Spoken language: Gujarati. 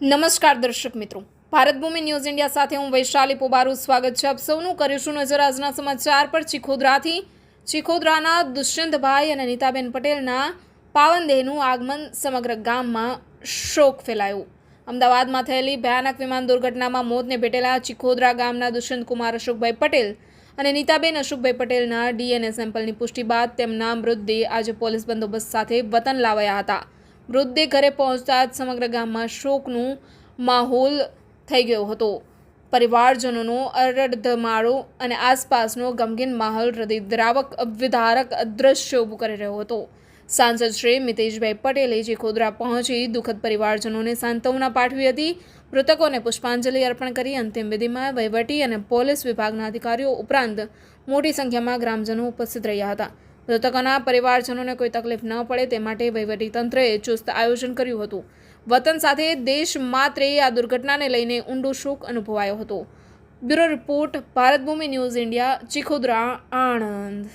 નમસ્કાર દર્શક મિત્રો. ભારત ભૂમિ ન્યૂઝ ઇન્ડિયા સાથે હું વૈશાલી પોબારું સ્વાગત છે. આપ સૌનું કરીશું નજર આજના સમાચાર પર ચિખોદરાથી. ચિખોદરાના દુષ્યંતભાઈ અને નીતાબેન પટેલના પાવનદેહનું આગમન સમગ્ર ગામમાં શોક ફેલાયો. અમદાવાદમાં થયેલી ભયાનક વિમાન દુર્ઘટનામાં મોતને ભેટેલા ચિખોદરા ગામના દુષ્યંતકુમાર અશોકભાઈ પટેલ અને નીતાબેન અશોકભાઈ પટેલના ડીએનએ સેમ્પલની પુષ્ટિ બાદ તેમના મૃતદેહ આજે પોલીસ બંદોબસ્ત સાથે વતન લાવાયા હતા. મૃતદેહ ઘરે પહોંચતા જ સમગ્ર ગામમાં શોકનું માહોલ થઈ ગયો હતો. પરિવારજનોનો અરડધમાળો અને આસપાસનો ગમગીન માહોલ હૃદયદ્રાવક વિધારક દ્રશ્ય ઊભું કરી રહ્યો હતો. સાંસદ શ્રી મિતેશભાઈ પટેલે જે ખોદરા પહોંચી દુઃખદ પરિવારજનોને સાંત્વના પાઠવી હતી, મૃતકોને પુષ્પાંજલિ અર્પણ કરી અંતિમ વિધિમાં વહીવટી અને પોલીસ વિભાગના અધિકારીઓ ઉપરાંત મોટી સંખ્યામાં ગ્રામજનો ઉપસ્થિત રહ્યા હતા. મૃતકોના પરિવારજનોને કોઈ તકલીફ ન પડે તે માટે તંત્રએ ચુસ્ત આયોજન કર્યું હતું. વતન સાથે દેશ માત્રે આ દુર્ઘટનાને લઈને ઊંડો શોક અનુભવાયો હતો. Bureau report Bharatbhoomi news India, Chikhodara, Anand.